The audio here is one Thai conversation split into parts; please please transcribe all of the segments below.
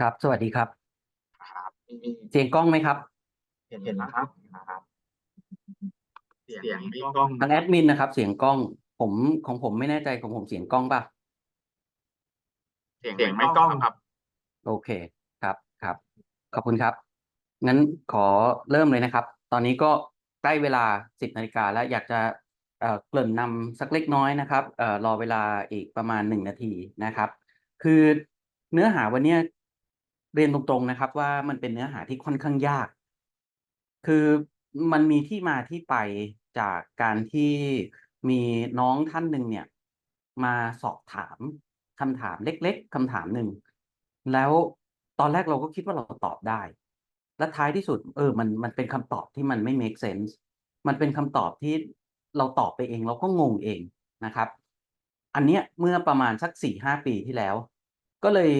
ครับ สวัสดีครับ ครับมีเสียงกล้องไหมครับ เห็นเห็นแล้วครับนะครับ เสียงไม่กล้องทางแอดมินนะครับ เสียงกล้อง ผมของผมไม่แน่ใจของผมเสียงกล้องป่ะเสียงไม่กล้องครับ โอเคครับครับ ขอบคุณครับ งั้นขอเริ่มเลยนะครับ ตอนนี้ก็ใกล้เวลาสิบนาฬิกาแล้วอยากจะเอ่อเกริ่นนำสักเล็กน้อยนะครับเอ่อรอเวลาอีกประมาณหนึ่งนาทีนะครับ คือเนื้อหาวันเนี้ย เรียนตรงๆนะครับว่ามันเป็นเนื้อหาที่ค่อนข้างยาก คือมันมีที่มาที่ไปจากการที่มีน้องท่านหนึ่งเนี่ย มาสอบถามคำถามเล็ก ๆคำถามหนึ่ง แล้วตอนแรกเราก็คิดว่าเราตอบได้ และท้ายที่สุด เออ มันมันเป็นคำตอบที่มันไม่ make sense มันเป็นคำตอบที่เราตอบไปเองเราก็งงเองนะครับ อันเนี้ยเมื่อประมาณสักสี่ห้าปีที่แล้ว ก็เลย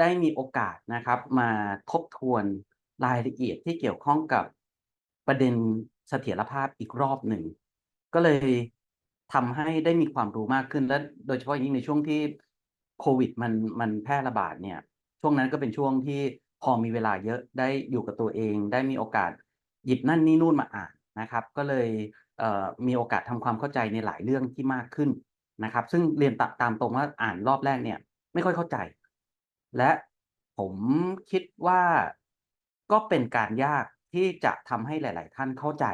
ได้มีโอกาสนะครับ มาทบทวนรายละเอียดที่เกี่ยวข้องกับประเด็นเสถียรภาพอีกรอบหนึ่ง ก็เลยทำให้ได้มีความรู้มากขึ้นและโดยเฉพาะอย่างยิ่งในช่วงที่โควิดมันมันแพร่ระบาดเนี่ย ช่วงนั้นก็เป็นช่วงที่พอมีเวลาเยอะได้อยู่กับตัวเอง ได้มีโอกาสหยิบนั่นนี่นู่นมาอ่านนะครับ ก็เลยเมีโอกาสทำความเข้าใจในหลายเรื่องที่มากขึ้นนะครับ ซึ่งเรียนตตามตรงว่าอ่านรอบแรกเนี่ย ไม่ค่อยเข้าใจ และผมคิดว่าก็เป็นการยากที่จะทำให้หลาย ๆ ท่านเข้าใจ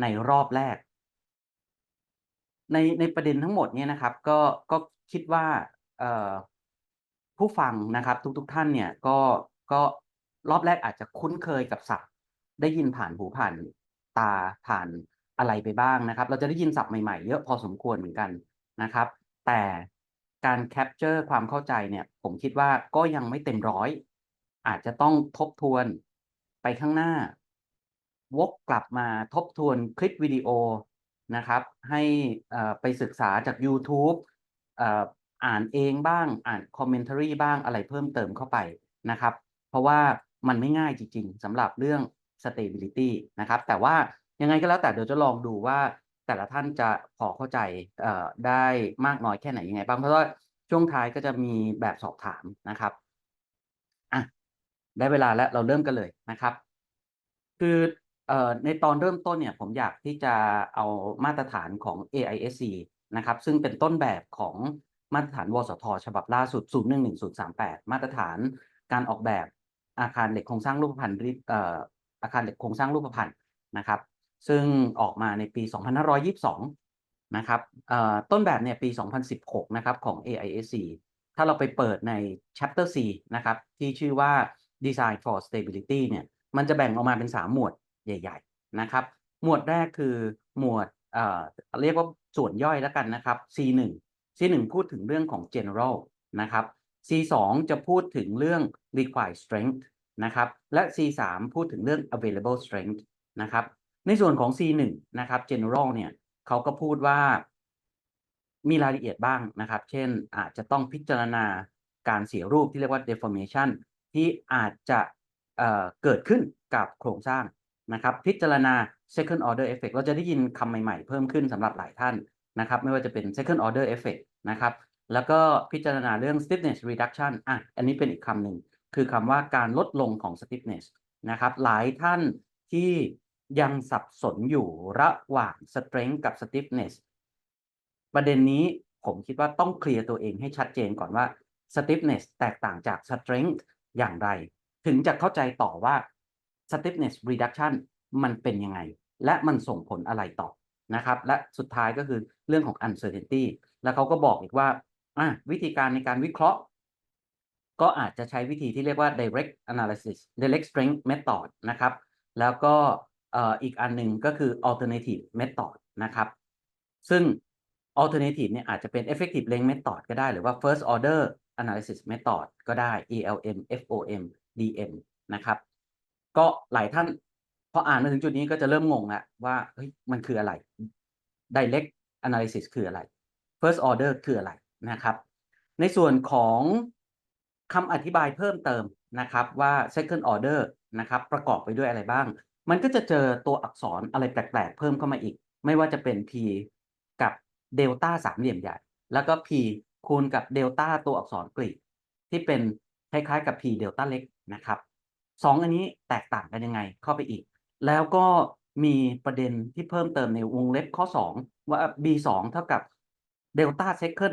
ในรอบแรก ในในประเด็นทั้งหมดเนี่ยนะครับ ก็ก็คิดว่าผู้ฟังนะครับ ทุกๆท่านเนี่ยก็ก็รอบแรกอาจจะคุ้นเคยกับศัพท์ ได้ยินผ่านหูผ่านตาผ่านอะไรไปบ้างนะครับ เราจะได้ยินศัพท์ใหม่ ๆ เยอะพอสมควรเหมือนกันนะครับ แต่ การแคปเจอร์ความเข้าใจเนี่ยผมคิดว่าก็ยังไม่เต็มร้อย อาจจะต้องทบทวนไปข้างหน้า วกกลับมาทบทวนคลิปวิดีโอนะครับ ให้อ่อไปศึกษาจาก YouTube อ่ออ่านเองบ้างอ่านคอมเมนต์รีบ้างอะไรเพิ่มเติมเข้าไปนะครับ เพราะว่ามันไม่ง่ายจริง ๆสำหรับเรื่อง stability นะครับ แต่ว่ายังไงก็แล้วแต่เดี๋ยวจะลองดูว่า แต่ละท่านจะพอเข้าใจได้มากน้อยแค่ไหนยังไงบ้างเพราะว่าช่วงท้ายก็จะมีแบบสอบถามนะครับอะได้เวลาแล้วเราเริ่มกันเลยนะครับ คืออในตอนเริ่มต้นเนี่ยผมอยากที่จะเอามาตรฐานของ AISC นะครับ ซึ่งเป็นต้นแบบของมาตรฐานวสท ฉบับล่าสุด 011038 มาตรฐานการออกแบบอาคารเหล็กโครงสร้างรูปพรรณริเอ่ออาคารเหล็กโครงสร้างรูปพรรณนะครับ ซึ่งออกมาในปี 2522 นะครับเอ่อต้นแบบเนี่ยปี 2016 นะครับของ AISC ถ้าเราไปเปิดใน chapter C นะครับที่ชื่อว่า Design for Stability เนี่ยมันจะแบ่งออกมาเป็น 3 หมวดใหญ่ ๆ นะครับ หมวดแรกคือหมวดเอ่อเรียกว่าส่วนย่อยแล้วกันนะครับ C1 C1 พูดถึงเรื่องของ general นะครับ C2 จะพูดถึงเรื่อง required strength นะครับ และ C3 พูดถึงเรื่อง available strength นะครับ ในส่วนของ C1 นะครับ general เนี่ยเขาก็พูดว่ามีรายละเอียดบ้างนะครับ เช่นอาจจะต้องพิจารณาการเสียรูปที่เรียกว่า deformation ที่อาจจะเเกิดขึ้นกับโครงสร้างนะครับ พิจารณา second order effect เราจะได้ยินคำใหม่ๆ เพิ่มขึ้นสำหรับหลายท่านนะครับ ไม่ว่าจะเป็น second order effect นะครับ แล้วก็พิจารณาเรื่อง stiffness reduction อะอันนี้เป็นอีกคำหนึ่ง คือคำว่าการลดลงของ stiffness นะครับ หลายท่านที่ ยังสับสนอยู่ระหว่าง strength กับ stiffness ประเด็นนี้ผมคิดว่าต้องเคลียร์ตัวเองให้ชัดเจนก่อนว่า stiffness แตกต่างจาก strength อย่างไร ถึงจะเข้าใจต่อว่า stiffness reduction มันเป็นยังไง และมันส่งผลอะไรต่อนะครับ และสุดท้ายก็คือเรื่องของ uncertainty แล้วเขาก็บอกอีกว่าวิธีการในการวิเคราะห์ ก็อาจจะใช้วิธีที่เรียกว่า direct analysis direct strength method นะครับ แล้วก็ อีกอันหนึ่งก็คือ alternative method นะครับ ซึ่ง alternative เนี่ยอาจจะเป็น effective length method ก็ได้ หรือว่า first order analysis method ก็ได้ ELM FOM DM นะครับ ก็หลายท่านพออ่านมาถึงจุดนี้ก็จะเริ่มงงแล้วว่าเฮ้ยมันคืออะไร direct analysis คืออะไร first order คืออะไรนะครับ ในส่วนของคำอธิบายเพิ่มเติมนะครับว่า second order นะครับ ประกอบไปด้วยอะไรบ้าง มันก็จะเจอตัวอักษรอะไรแปลกๆ เพิ่มเข้ามาอีก ไม่ว่าจะเป็น p กับเดลต้าสามเหลี่ยมใหญ่ แล้วก็ p คูณกับเดลต้าตัวอักษรกรีกที่เป็นคล้ายๆกับ P เดลต้าเล็กนะครับสองอันนี้แตกต่างกันยังไงเข้าไปอีก แล้วก็มีประเด็นที่เพิ่มเติมในวงเล็บข้อ 2 ว่า B 2เท่ากับเดลต้าเซคัน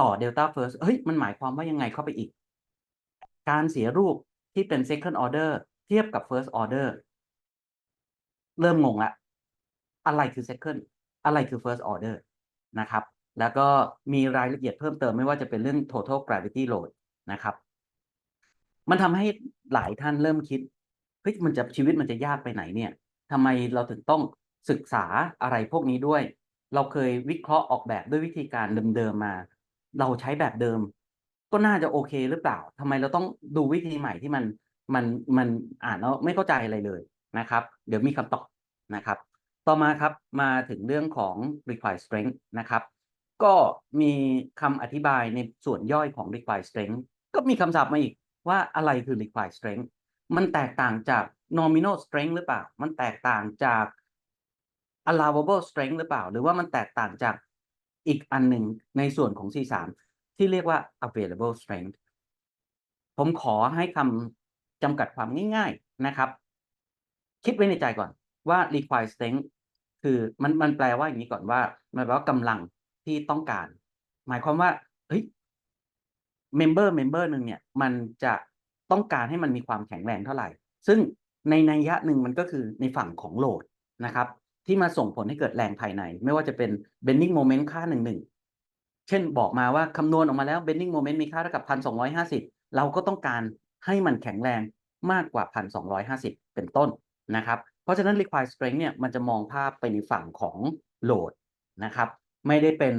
ต่อเดลต้าเฟิร์สเฮ้ย มันหมายความว่ายังไงเข้าไปอีก การเสียรูปที่เป็น second order เทียบกับ first order เริ่มงงละอะไรคือ second อะไรคือ first order นะครับ แล้วก็มีรายละเอียดเพิ่มเติมไม่ว่าจะเป็นเรื่อง total gravity load นะครับ มันทำให้หลายท่านเริ่มคิดเฮ้ยมันจะชีวิตมันจะยากไปไหนเนี่ยทำไมเราถึงต้องศึกษาอะไรพวกนี้ด้วย เราเคยวิเคราะห์ออกแบบด้วยวิธีการเดิมๆมา เราใช้แบบเดิม ก็น่าจะโอเคหรือเปล่าทำไมเราต้องดูวิธีใหม่ที่มันมันมันอ่านแล้วไม่เข้าใจอะไรเลย นะครับ เดี๋ยวมีคำตอบนะครับ ต่อมาครับมาถึงเรื่องของ required strength นะครับ ก็มีคำอธิบายในส่วนย่อยของ required strength ก็มีคำศัพท์มาอีกว่าอะไรคือ required strength มันแตกต่างจาก nominal strength หรือเปล่า มันแตกต่างจาก allowable strength หรือเปล่า หรือว่ามันแตกต่างจากอีกอันหนึ่งในส่วนของ C3 ที่เรียกว่า available strength ผมขอให้คำจำกัดความง่าย ๆนะครับ คิดไว้ในใจก่อนว่า required strength คือมันมันแปลว่าอย่างนี้ก่อนว่า มันแปลว่ากำลังที่ต้องการ หมายความว่าเฮ้ยเมมเบอร์เมมเบอร์หนึ่งเนี่ย มันจะต้องการให้มันมีความแข็งแรงเท่าไหร่ ซึ่งในนัยยะหนึ่งมันก็คือในฝั่งของโหลดนะครับ ที่มาส่งผลให้เกิดแรงภายใน ไม่ว่าจะเป็น bending moment ค่าหนึ่งหนึ่งเช่นบอกมาว่าคำนวณออกมาแล้ว bending moment มีค่าเท่ากับพันสองห้าสิบเราก็ต้องการให้มันแข็งแรงมากกว่าพันสองห้าสิบเป็นต้น นะครับเพราะฉะนั้น required strength เนี่ยมันจะมองภาพไปในฝั่งของโหลดนะครับไม่ได้เป็น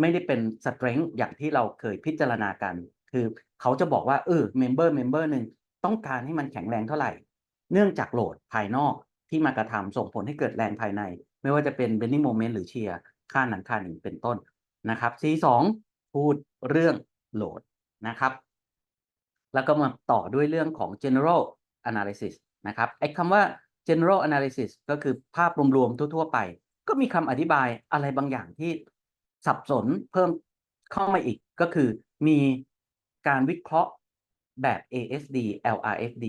ไม่ได้เป็น strength อย่างที่เราเคยพิจารณากัน คือเขาจะบอกว่าเออ member member หนึ่งต้องการให้มันแข็งแรงเท่าไหร่ เนื่องจากโหลดภายนอกที่มากระทำส่งผลให้เกิดแรงภายใน ไม่ว่าจะเป็น bending moment หรือเชียร์ค่านั้นค่านี้เป็นต้นนะครับ C2 พูดเรื่องโหลดนะครับ แล้วก็มาต่อด้วยเรื่องของ general analysis นะครับไอ้คำว่า general analysis ก็คือภาพรวมๆทั่ว ๆ ไป ก็มีคำอธิบายอะไรบางอย่างที่สับสนเพิ่มเข้ามาอีกก็คือมีการวิเคราะห์แบบ ASD LRFD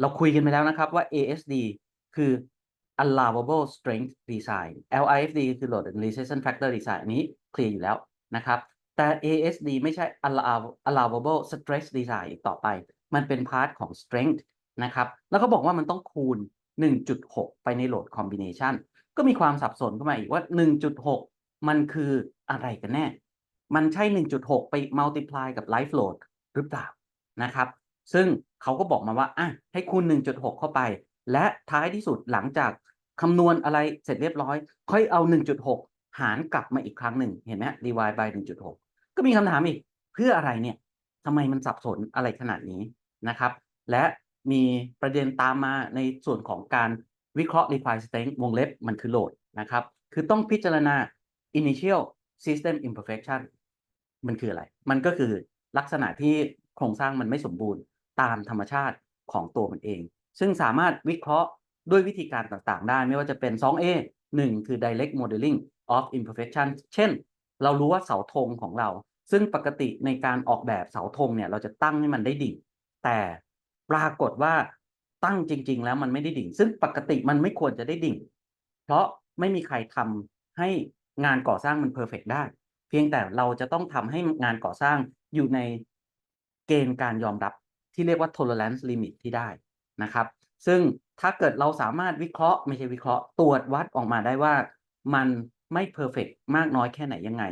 เราคุยกันไปแล้วนะครับว่า ASD คือ allowable strength design LRFD คือ load and resistance factor design อันนี้เคลียร์อยู่แล้วนะครับ แต่ ASD ไม่ใช่ allowable stress design อีกต่อไป มันเป็นพาร์ทของ strength นะครับ แล้วก็บอกว่ามันต้องคูณ 1.6 ไปใน load combination ก็มีความสับสนเข้ามาอีกว่า 1.6 มันคืออะไรกันแน่ มันใช่ 1.6 ไป multiply กับ life load หรือเปล่านะครับ ซึ่งเขาก็บอกมาว่าอะให้คูณ 1.6 เข้าไป และท้ายที่สุดหลังจากคำนวณอะไรเสร็จเรียบร้อย ค่อยเอา 1.6 หารกลับมาอีกครั้งหนึ่งเห็นไหม divide by 1.6 ก็มีคำถามอีก เพื่ออะไรเนี่ยทำไมมันสับสนอะไรขนาดนี้นะครับ และ มีประเด็นตามมาในส่วนของการวิเคราะห์ require strength วงเล็บมันคือโหลดนะครับ คือต้องพิจารณา initial system imperfection มันคืออะไร มันก็คือลักษณะที่โครงสร้างมันไม่สมบูรณ์ตามธรรมชาติของตัวมันเอง ซึ่งสามารถวิเคราะห์ด้วยวิธีการต่างๆ ได้ไม่ว่าจะเป็น 2A 1 คือ direct modeling of imperfection เช่น เรารู้ว่าเสาธงของเรา ซึ่งปกติในการออกแบบเสาธงเนี่ย เราจะตั้งให้มันได้ดิ่ง แต่ ปรากฏว่าตั้งจริง ๆ แล้วมันไม่ได้ดิ่ง ซึ่งปกติมันไม่ควรจะได้ดิ่ง เพราะไม่มีใครทำให้งานก่อสร้างมันเพอร์เฟกได้ เพียงแต่เราจะต้องทำให้งานก่อสร้างอยู่ในเกณฑ์การยอมรับที่เรียกว่า tolerance limit ที่ได้นะครับ ซึ่งถ้าเกิดเราสามารถวิเคราะห์ ไม่ใช่วิเคราะห์ตรวจวัดออกมาได้ว่ามันไม่เพอร์เฟกมากน้อยแค่ไหนยังไง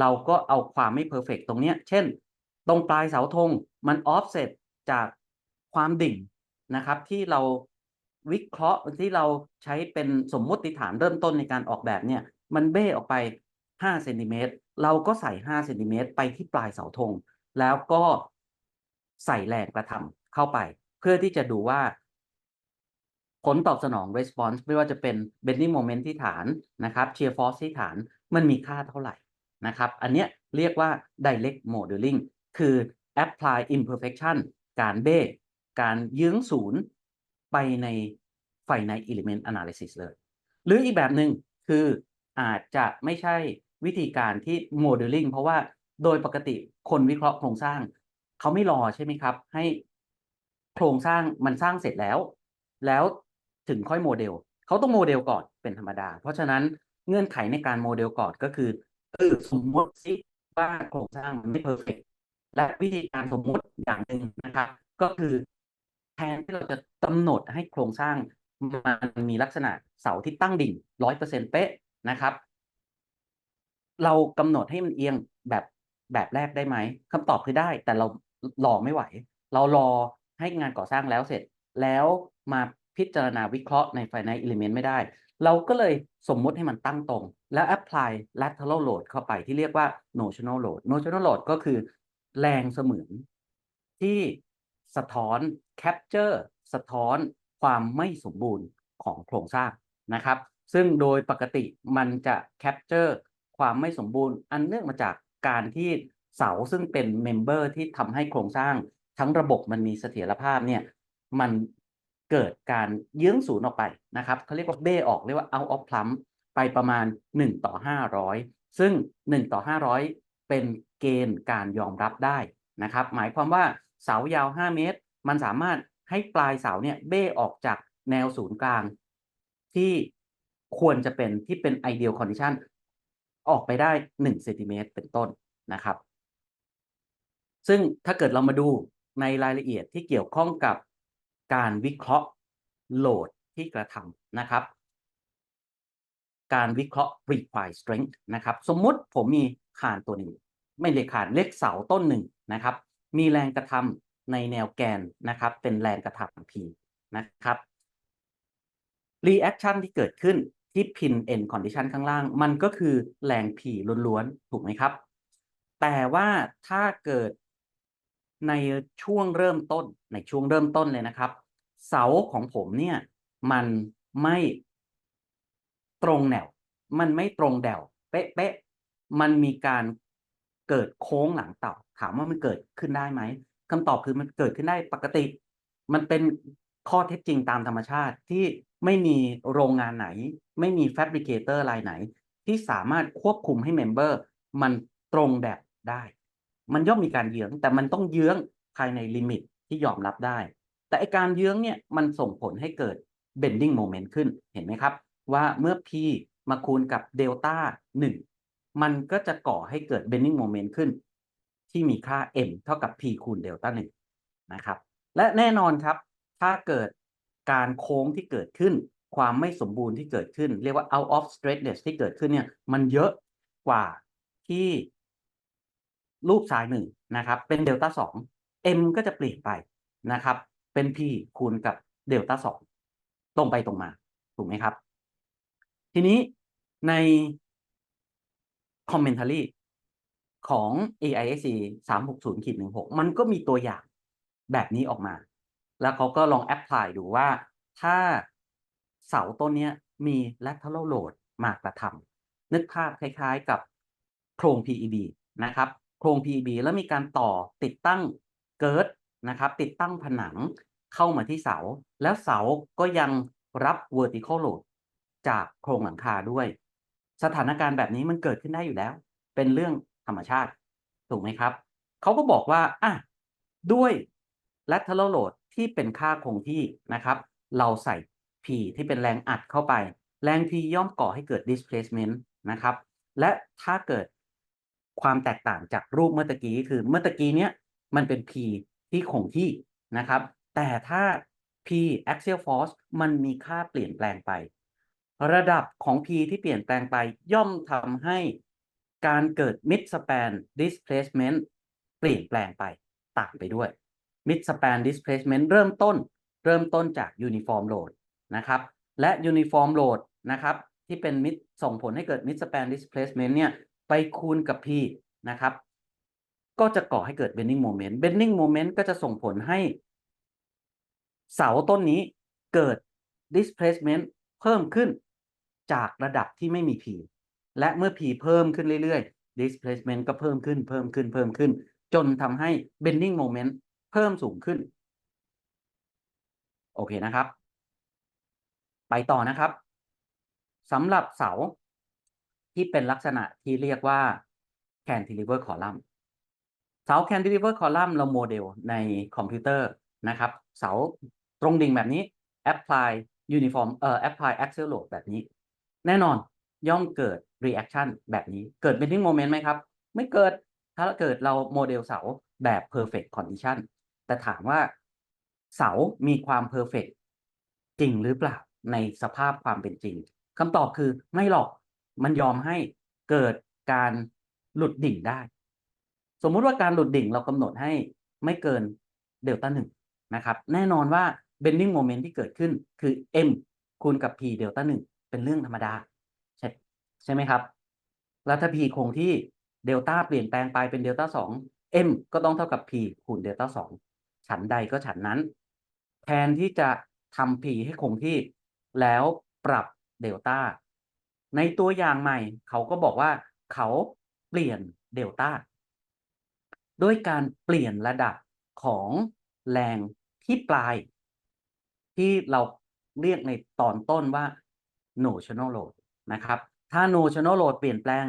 เราก็เอาความไม่เพอร์เฟกตรงเนี้ย เช่น ตรงปลายเสาธงมันออฟเซตจาก ความดิ่งนะครับ ที่เราวิเคราะห์ที่เราใช้เป็นสมมติฐานเริ่มต้นในการออกแบบเนี่ย มันเบ้ออกไป5เซนติเมตรเราก็ใส่5เซนติเมตรไปที่ปลายเสาธงแล้วก็ใส่แรงกระทำเข้าไป เพื่อที่จะดูว่า ผลตอบสนอง response ไม่ว่าจะเป็น bending moment ที่ฐานนะครับ shear force ที่ฐานมันมีค่าเท่าไหร่นะครับ อันเนี้ยเรียกว่า direct modeling คือ apply imperfection การเบ้ การยื้องศูนย์ไปใน finite element analysis เลย หรืออีกแบบหนึ่งคืออาจจะไม่ใช่วิธีการที่ modeling เพราะว่าโดยปกติคนวิเคราะห์โครงสร้าง เขาไม่รอใช่ไหมครับ ให้โครงสร้างมันสร้างเสร็จแล้ว แล้วถึงค่อยโมเดล เขาต้องโมเดลก่อนเป็นธรรมดา เพราะฉะนั้นเงื่อนไขในการโมเดลก่อนก็คือเออสมมติสิว่าโครงสร้างมันไม่เพอร์เฟกและวิธีการสมมติอย่างหนึ่งนะครับ ก็คือ แทนที่เราจะกำหนดให้โครงสร้างมันมีลักษณะเสาที่ตั้งดิ่งร้อยเปอร์เซ็นต์เป๊ะนะครับ เรากำหนดให้มันเอียงแบบแบบแรกได้ไหมคำตอบคือได้ แต่เรารอไม่ไหว เรารอให้งานก่อสร้างแล้วเสร็จ แล้วมาพิจารณาวิเคราะห์ใน finite element ไม่ได้ เราก็เลยสมมุติให้มันตั้งตรง แล้ว apply lateral load เข้าไปที่เรียกว่า notional load notional load ก็คือแรงเสมือนที่ สะท้อน capture สะท้อนความไม่สมบูรณ์ของโครงสร้างนะครับ ซึ่งโดยปกติมันจะ capture ความไม่สมบูรณ์ อันเนื่องมาจากการที่เสาซึ่งเป็นเมมเบอร์ที่ทำให้โครงสร้าง ทั้งระบบมันมีเสถียรภาพเนี่ยมันเกิดการเยื้องศูนย์ออกไปนะครับเขาเรียกว่าเบ้ออกเรียกว่า out of plumb ไปประมาณ 1 ต่อ 500 ซึ่ง 1 ต่อ 500 เป็นเกณฑ์การยอมรับได้นะครับ หมายความว่า เสายาว 5 เมตร มันสามารถให้ปลายเสาเนี่ยเบ้ออกจากแนวศูนย์กลาง ที่ควรจะเป็นที่เป็น ideal condition ออกไปได้1เซนติเมตรเป็นต้นนะครับ ซึ่งถ้าเกิดเรามาดูในรายละเอียดที่เกี่ยวข้องกับการวิเคราะห์โหลดที่กระทำนะครับ การวิเคราะห์ required strength นะครับ สมมุติผมมีคานตัวหนึ่ง ไม่เรียกคานเล็กเสาต้นหนึ่งนะครับ มีแรงกระทำในแนวแกนนะครับ เป็นแรงกระทำ P นะครับ reaction ที่เกิดขึ้นที่ pin end condition ข้างล่าง มันก็คือแรง P ล้วนๆ ถูกไหมครับ แต่ว่าถ้าเกิดในช่วงเริ่มต้นในช่วงเริ่มต้นเลยนะครับ เสาของผมเนี่ยมันไม่ตรงแนว มันไม่ตรงแดวเป๊ะๆมันมีการ เกิดโค้งหลังเต่า ถามว่ามันเกิดขึ้นได้ไหมคำตอบคือมันเกิดขึ้นได้ปกติ มันเป็นข้อเท็จจริงตามธรรมชาติที่ไม่มีโรงงานไหน ไม่มีแฟบริเคเตอร์รายไหน ที่สามารถควบคุมให้เมมเบอร์มันตรงแบบได้ มันย่อมมีการเยื้อง แต่มันต้องเยื้องภายในลิมิตที่ยอมรับได้ แต่ไอการเยื้องเนี่ยมันส่งผลให้เกิด bending moment ขึ้นเห็นไหมครับ ว่าเมื่อ p มาคูณกับเดลต้า1 มันก็จะก่อให้เกิด bending moment ขึ้น ที่มีค่า m เท่ากับ p คูณเดลต้า1นะครับ และแน่นอนครับ ถ้าเกิดการโค้งที่เกิดขึ้น ความไม่สมบูรณ์ที่เกิดขึ้น เรียกว่า out of straightness ที่เกิดขึ้นเนี่ยมันเยอะกว่าที่รูปซ้ายหนึ่งนะครับ เป็นเดลต้าสอง m ก็จะเปลี่ยนไปนะครับ เป็น p คูณกับเดลต้าสองตรงไปตรงมา ถูกไหมครับ ทีนี้ใน commentary ของ AISC 360ขีด16 มันก็มีตัวอย่างแบบนี้ออกมา แล้วเขาก็ลองแอพพลายดูว่าถ้าเสาต้นนี้มี lateral load มากระทำนึกภาพคล้ายๆกับโครง PEB นะครับ โครง PEB แล้วมีการต่อติดตั้งเกิร์ดนะครับ ติดตั้งผนังเข้ามาที่เสา แล้วเสาก็ยังรับ vertical load จากโครงหลังคาด้วย สถานการณ์แบบนี้มันเกิดขึ้นได้อยู่แล้ว เป็นเรื่องธรรมชาติ ถูกไหมครับ เขาก็บอกว่าอะด้วย lateral load ที่เป็นค่าคงที่นะครับ เราใส่ P ที่เป็นแรงอัดเข้าไป แรง P ย่อมก่อให้เกิด displacement นะครับ และถ้าเกิดความแตกต่างจากรูปเมื่อตะกี้คือเมื่อตะกี้เนี้ยมันเป็น P ที่คงที่นะครับ แต่ถ้า P axial force มันมีค่าเปลี่ยนแปลงไป ระดับของ P ที่เปลี่ยนแปลงไปย่อมทำให้การเกิด mid span displacement เปลี่ยนแปลงไปต่างไปด้วย mid span displacement เริ่มต้น เริ่มต้นจาก uniform load นะครับ และ uniform load นะครับ ที่เป็น mid ส่งผลให้เกิด mid span displacement เนี่ย ไปคูณกับ P นะครับ ก็จะก่อให้เกิด bending moment bending moment ก็จะส่งผลให้เสาต้นนี้เกิด displacement เพิ่มขึ้น จากระดับที่ไม่มี P และเมื่อ P เพิ่มขึ้นเรื่อยๆ displacement ก็เพิ่มขึ้นเพิ่มขึ้นเพิ่มขึ้น จนทำให้ bending moment เพิ่มสูงขึ้น โอเคนะครับ ไปต่อนะครับสำหรับเสาที่เป็นลักษณะที่เรียกว่า cantilever column เสา cantilever column เราโมเดลในคอมพิวเตอร์นะครับ เสาตรงดิ่งแบบนี้ apply uniform เอ่อ apply axial load แบบนี้ แน่นอนย่อมเกิด reaction แบบนี้เกิด bending moment ไหมครับ ไม่เกิดถ้าเกิดเราโมเดลเสาแบบ perfect condition แต่ถามว่าเสามีความ perfect จริงหรือเปล่าในสภาพความเป็นจริงคำตอบคือไม่หรอกมันยอมให้เกิดการหลุดดิ่งได้ สมมุติว่าการหลุดดิ่งเรากำหนดให้ไม่เกินเดลต้าหนึ่งนะครับ แน่นอนว่า bending moment ที่เกิดขึ้นคือ m คูณกับ p เดลต้าหนึ่ง เป็นเรื่องธรรมดา ใช่ใช่ไหมครับ แล้วถ้า p คงที่เดลต้าเปลี่ยนแปลงไปเป็นเดลต้าสอง m ก็ต้องเท่ากับ p คูณเดลต้าสองฉันใดก็ฉันนั้น แทนที่จะทำ p ให้คงที่ แล้วปรับเดลต้าในตัวอย่างใหม่ เขาก็บอกว่าเขาเปลี่ยนเดลต้าด้วยการเปลี่ยนระดับของแรงที่ปลาย ที่เราเรียกในตอนต้นว่า notional load นะครับถ้า notional load เปลี่ยนแปลง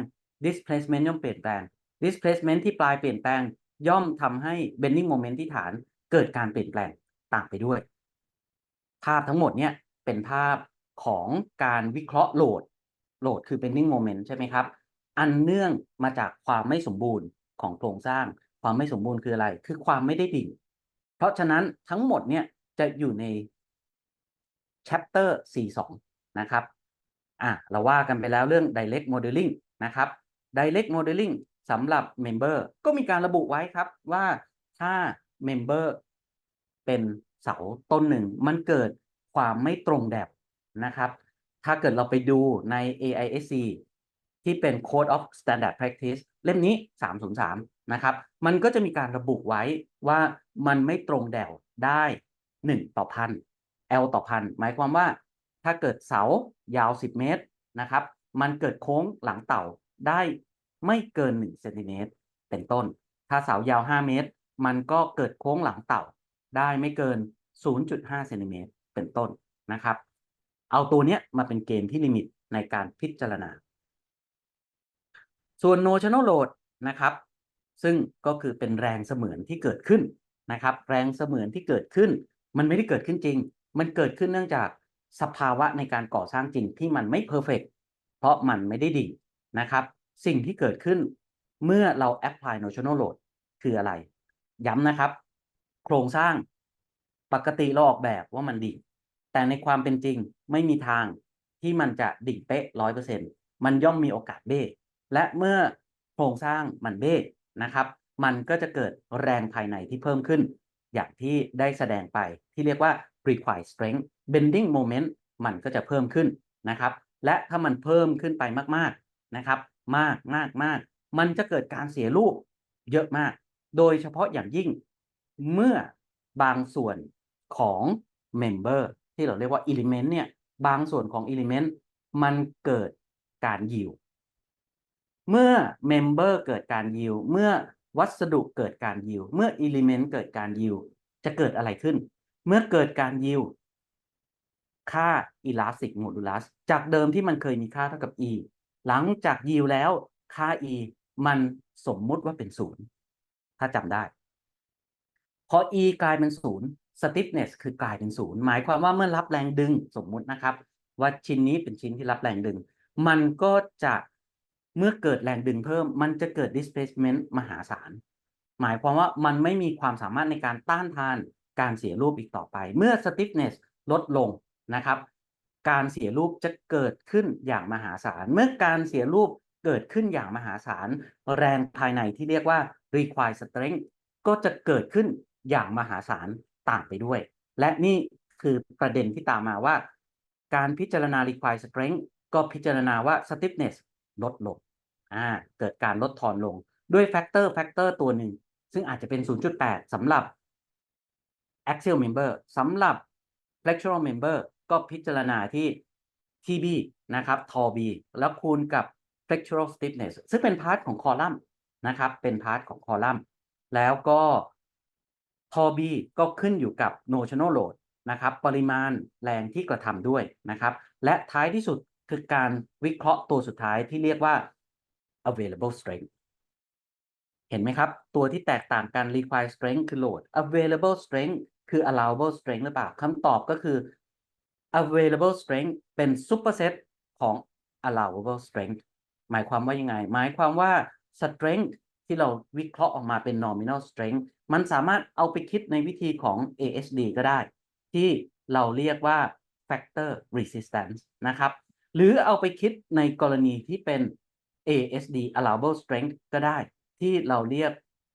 displacement ย่อมเปลี่ยนแปลง displacement ที่ปลายเปลี่ยนแปลงย่อมทำให้ bending moment ที่ฐานเกิดการเปลี่ยนแปลงตามไปด้วย ภาพทั้งหมดเนี่ยเป็นภาพของการวิเคราะห์โหลดโหลดคือ bending moment ใช่ไหมครับ อันเนื่องมาจากความไม่สมบูรณ์ของโครงสร้าง ความไม่สมบูรณ์คืออะไร คือความไม่ได้ดิ่ง เพราะฉะนั้นทั้งหมดเนี่ยจะอยู่ใน chapter 42 นะครับ อะเราว่ากันไปแล้วเรื่อง direct modeling นะครับ direct modeling สำหรับ member ก็มีการระบุไว้ครับว่าถ้า member เป็นเสาต้นหนึ่ง มันเกิดความไม่ตรงแดบนะครับ ถ้าเกิดเราไปดูใน AISC ที่เป็น Code of Standard Practice เล่มนี้ 303 นะครับ มันก็จะมีการระบุไว้ว่ามันไม่ตรงแดวได้ 1 ต่อพัน L ต่อพัน หมายความว่าถ้าเกิดเสา ยาว 10 เมตรนะครับ มันเกิดโค้งหลังเต่าได้ไม่เกิน1เซนติเมตรเป็นต้น ถ้าเสายาว 5 เมตร มันก็เกิดโค้งหลังเต่าได้ไม่เกิน 0.5เซนติเมตรเป็นต้นนะครับ เอาตัวเนี้ยมาเป็นเกณฑ์ที่ลิมิตในการพิจารณา ส่วน notional load นะครับ ซึ่งก็คือเป็นแรงเสมือนที่เกิดขึ้นนะครับ แรงเสมือนที่เกิดขึ้น มันไม่ได้เกิดขึ้นจริง มันเกิดขึ้นเนื่องจาก สภาวะในการก่อสร้างจริงที่มันไม่เพอร์เฟกเพราะมันไม่ได้ดิ่งนะครับ สิ่งที่เกิดขึ้นเมื่อเรา apply notional load คืออะไร ย้ำนะครับ โครงสร้างปกติเราออกแบบว่ามันดิ่งแต่ในความเป็นจริงไม่มีทางที่มันจะดิ่งเป๊ะร้อยเปอร์เซ็นต์มันย่อมมีโอกาสเบ้และเมื่อโครงสร้างมันเบ้นะครับ มันก็จะเกิดแรงภายในที่เพิ่มขึ้น อย่างที่ได้แสดงไปที่เรียกว่า required strength bending moment มันก็จะเพิ่มขึ้นนะครับ และถ้ามันเพิ่มขึ้นไปมากๆนะครับ มากมากมากมันจะเกิดการเสียรูปเยอะมาก โดยเฉพาะอย่างยิ่งเมื่อบางส่วนของ member ที่เราเรียกว่า element เนี่ย บางส่วนของ element มันเกิดการยิว เมื่อ member เกิดการยิว เมื่อวัสดุเกิดการยิว เมื่อ element เกิดการยิว จะเกิดอะไรขึ้น เมื่อเกิดการยิวค่า elastic modulus จากเดิมที่มันเคยมีค่าเท่ากับ e หลังจากยิวแล้วค่า e มันสมมุติว่าเป็นศูนย์ถ้าจำได้ พอ e กลายเป็นศูนย์ stiffness คือกลายเป็นศูนย์หมายความว่าเมื่อรับแรงดึงสมมุตินะครับ ว่าชิ้นนี้เป็นชิ้นที่รับแรงดึง มันก็จะเมื่อเกิดแรงดึงเพิ่ม มันจะเกิด displacement มหาศาล หมายความว่ามันไม่มีความสามารถในการต้านทาน การเสียรูปอีกต่อไป เมื่อ stiffness ลดลงนะครับ การเสียรูปจะเกิดขึ้นอย่างมหาศาล เมื่อการเสียรูปเกิดขึ้นอย่างมหาศาล แรงภายในที่เรียกว่า require strength ก็จะเกิดขึ้นอย่างมหาศาลต่ามไปด้วย และนี่คือประเด็นที่ตามมาว่า การพิจารณา require strength ก็พิจารณาว่า stiffness ลดลงอ่าเกิดการลดทอนลงด้วยแฟกเตอร์แฟกเตอร์ตัวหนึ่ง ซึ่งอาจจะเป็น 0.8สำหรับ axial member สำหรับ flexural member ก็พิจารณาที่ TB นะครับทอ B แล้วคูณกับ flexural stiffness ซึ่งเป็นพาร์ทของคอลัมน์นะครับ เป็นพาร์ทของคอลัมน์ แล้วก็ทอ B ก็ขึ้นอยู่กับ notional load นะครับ ปริมาณแรงที่กระทำด้วยนะครับ และท้ายที่สุดคือการวิเคราะห์ตัวสุดท้ายที่เรียกว่า available strength เห็นไหมครับ ตัวที่แตกต่างกัน require strength คือ load available strength คือ allowable strength หรือเปล่าคำตอบก็คือ available strength เป็น superset ของ allowable strength หมายความว่ายังไง หมายความว่า strength ที่เราวิเคราะห์ออกมาเป็น nominal strength มันสามารถเอาไปคิดในวิธีของ ASD ก็ได้ ที่เราเรียกว่า factor resistance นะครับ หรือเอาไปคิดในกรณีที่เป็น ASD allowable strength ก็ได้ ที่เราเรียก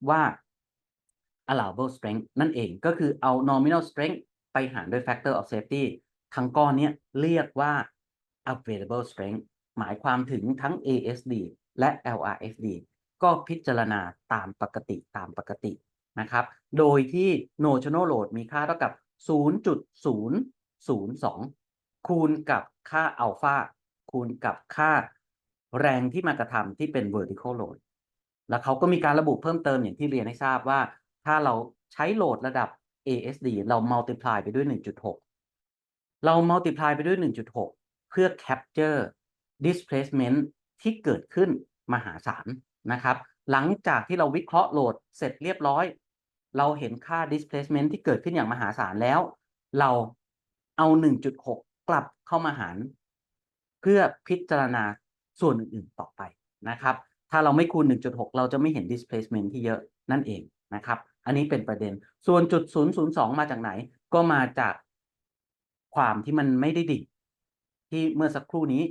ว่า allowable strength นั่นเองก็คือเอา nominal strength ไปหารด้วย factor of safety ทั้งก้อนเนี้ยเรียกว่า available strength หมายความถึงทั้ง ASD และ LRSD ก็พิจารณาตามปกติตามปกตินะครับ โดยที่ notional load มีค่าเท่ากับ 0.002 คูณกับค่าอัลฟาคูณกับค่าแรงที่มากระทำที่เป็น vertical load แล้วเขาก็มีการระบุเพิ่มเติมอย่างที่เรียนให้ทราบว่า ถ้าเราใช้โหลดระดับ ASD เรา multiply ไปด้วย 1.6 เรา multiply ไปด้วย 1.6 เพื่อ capture displacement ที่เกิดขึ้นมหาศาลนะครับ หลังจากที่เราวิเคราะห์โหลดเสร็จเรียบร้อย เราเห็นค่า displacement ที่เกิดขึ้นอย่างมหาศาลแล้ว เราเอา 1.6 กลับเข้ามาหาร เพื่อพิจารณาส่วนอื่นๆต่อไปนะครับ ถ้าเราไม่คูณ 1.6 เราจะไม่เห็น displacement ที่เยอะนั่นเองนะครับ อันนี้เป็นประเด็น ส่วนจุด 002 มาจากไหน ก็มาจากความที่มันไม่ได้ดิ่งที่เมื่อสักครู่นี้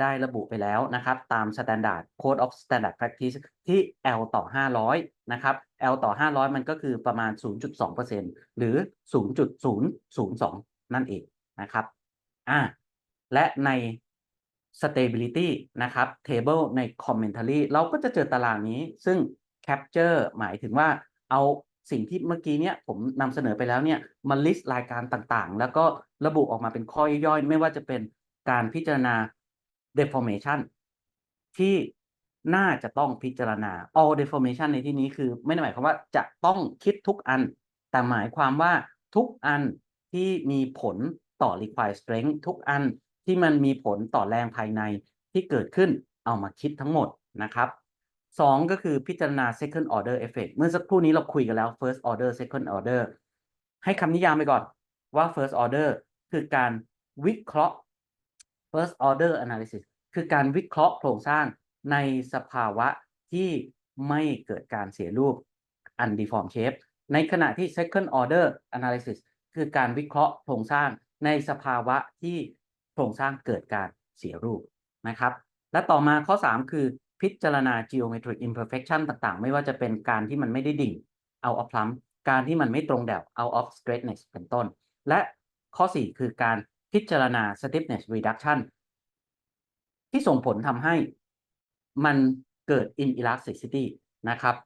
ได้ระบุไปแล้วนะครับ ตาม Standard Code of Standard Practice ที่ L ต่อ 500 นะครับ L ต่อ 500 มันก็คือประมาณ 0.2%หรือ 0.002 นั่นเองนะครับ อ่า และใน stability นะครับ table ใน commentary เราก็จะเจอตารางนี้ ซึ่ง capture หมายถึงว่าเอาสิ่งที่เมื่อกี้เนี้ยผมนำเสนอไปแล้วเนี่ยมา list รายการต่างๆ แล้วก็ระบุออกมาเป็นข้อย่อยๆ ไม่ว่าจะเป็นการพิจารณา deformation ที่น่าจะต้องพิจารณา all deformation ในที่นี้คือ ไม่ได้หมายความว่าจะต้องคิดทุกอัน แต่หมายความว่าทุกอันที่มีผลต่อ required strength ทุกอัน ที่มันมีผลต่อแรงภายในที่เกิดขึ้นเอามาคิดทั้งหมดนะครับสองก็คือพิจารณา second order effect เมื่อสักครู่นี้เราคุยกันแล้ว first order second order ให้คำนิยามไปก่อนว่า first order คือการวิเคราะห์ first order analysis คือการวิเคราะห์โครงสร้างในสภาวะที่ไม่เกิดการเสียรูป undeform shape ในขณะที่ second order analysis คือการวิเคราะห์โครงสร้างในสภาวะที่ ครงสร้างเกิดการเสียรูปนะครับ และต่อมาข้อ 3 คือพิจารณา geometric imperfection ต่างๆ ไม่ว่าจะเป็นการที่มันไม่ได้ดิ่ง out of plumb การที่มันไม่ตรงแดด out of straightness เป็นต้น และข้อ 4 คือการพิจารณา stiffness reduction ที่ส่งผลทำให้มันเกิด inelasticity นะครับ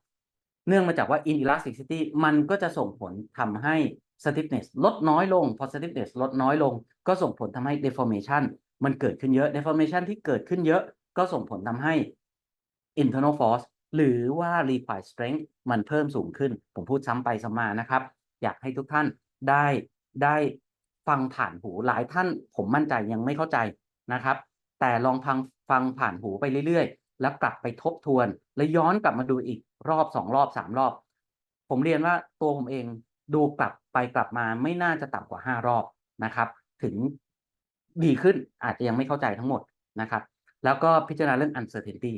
เนื่องมาจากว่า inelasticity มันก็จะส่งผลทำให้ stiffness ลดน้อยลง พอ stiffness ลดน้อยลง ก็ส่งผลทำให้ deformation มันเกิดขึ้นเยอะ deformation ที่เกิดขึ้นเยอะ ก็ส่งผลทำให้ internal force หรือว่า required strength มันเพิ่มสูงขึ้น ผมพูดซ้ำไปซ้ำมานะครับ อยากให้ทุกท่านได้ได้ฟังผ่านหูหลายท่านผมมั่นใจยังไม่เข้าใจนะครับ แต่ลองฟังฟังผ่านหูไปเรื่อยๆ แล้วกลับไปทบทวน แล้วย้อนกลับมาดูอีกรอบสองรอบสามรอบ ผมเรียนว่าตัวผมเอง ดูกลับไปกลับมาไม่น่าจะต่ำกว่าห้ารอบนะครับ ถึงดีขึ้นอาจจะยังไม่เข้าใจทั้งหมดนะครับ แล้วก็พิจารณาเรื่อง uncertainty